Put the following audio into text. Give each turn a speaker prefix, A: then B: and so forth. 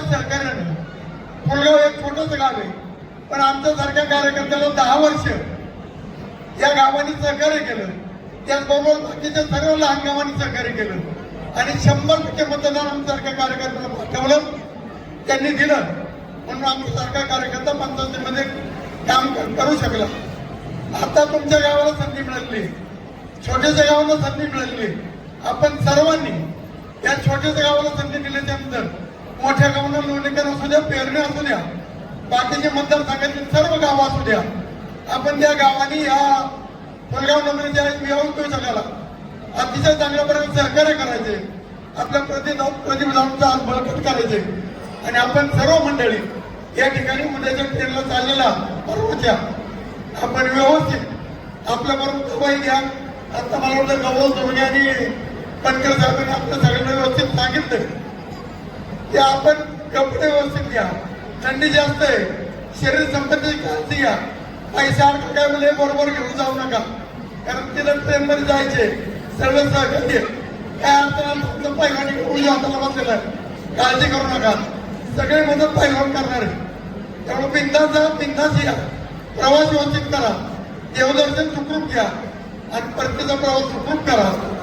A: सगळ्यांच्या सहकार्यानं फुलगाव एक छोटंच गाव आहे. पण आमच्यासारख्या कार्यकर्त्याला दहा वर्ष या गावाने सहकार्य केलं. त्याचबरोबर बाकीच्या सर्व लहान गावांनी सहकार्य केलं. आणि शंभर टक्के मतदान आमच्यासारख्या कार्यकर्त्याला पाठवलं. त्यांनी दिलं. म्हणून आमच्यासारखा कार्यकर्ता पंचायतीमध्ये काम करू शकला. आता तुमच्या गावाला संधी मिळाली. छोट्याच्या गावाला संधी मिळाली. आपण सर्वांनी या छोट्याच्या गावाला संधी दिल्याच्यानंतर मोठ्या गावांना लोणीकर असू द्या पेरणे असू द्या बाकीचे मतदारसंघातील सर्व गावं असू द्या. आपण त्या गावांनी या फुलगाव नगरीच्या व्यवस्थित जगाला अतिशय चांगल्या प्रकारे सहकार्य करायचे. आपल्या प्रतिभाव प्रतिभावांचा आज बळकट करायचे. आणि आपण सर्व मंडळी या ठिकाणी उद्याच्या ट्रेनला चाललेला परवाच्या आपण व्यवस्थित आपल्या बरोबर गवाही घ्या आता मला वाटतं गौरव जोडणे आणि पटकर साहेबांनी आपल्या सगळ्यांना व्यवस्थित सांगितलं ते आपण कपडे व्यवस्थित घ्या. थंडी जास्त आहे. शरीर संपत्तीची काळजी घ्या. पैसा काय म्हणजे बरोबर घेऊन जाऊ नका. कारण तिला ट्रेन मध्ये जायचे. सर्व सहकार्य. काय अडचण पैलवानी करून हाताला बसलेला काळजी करू नका. सगळे मदत पैलवान करणार आहे. त्यामुळे बिंदास जा बिंदास या. प्रवास व्यवस्थित करा. देवदर्शन सुखरूप घ्या. आणि परतीचा प्रवास सुखरूप करा.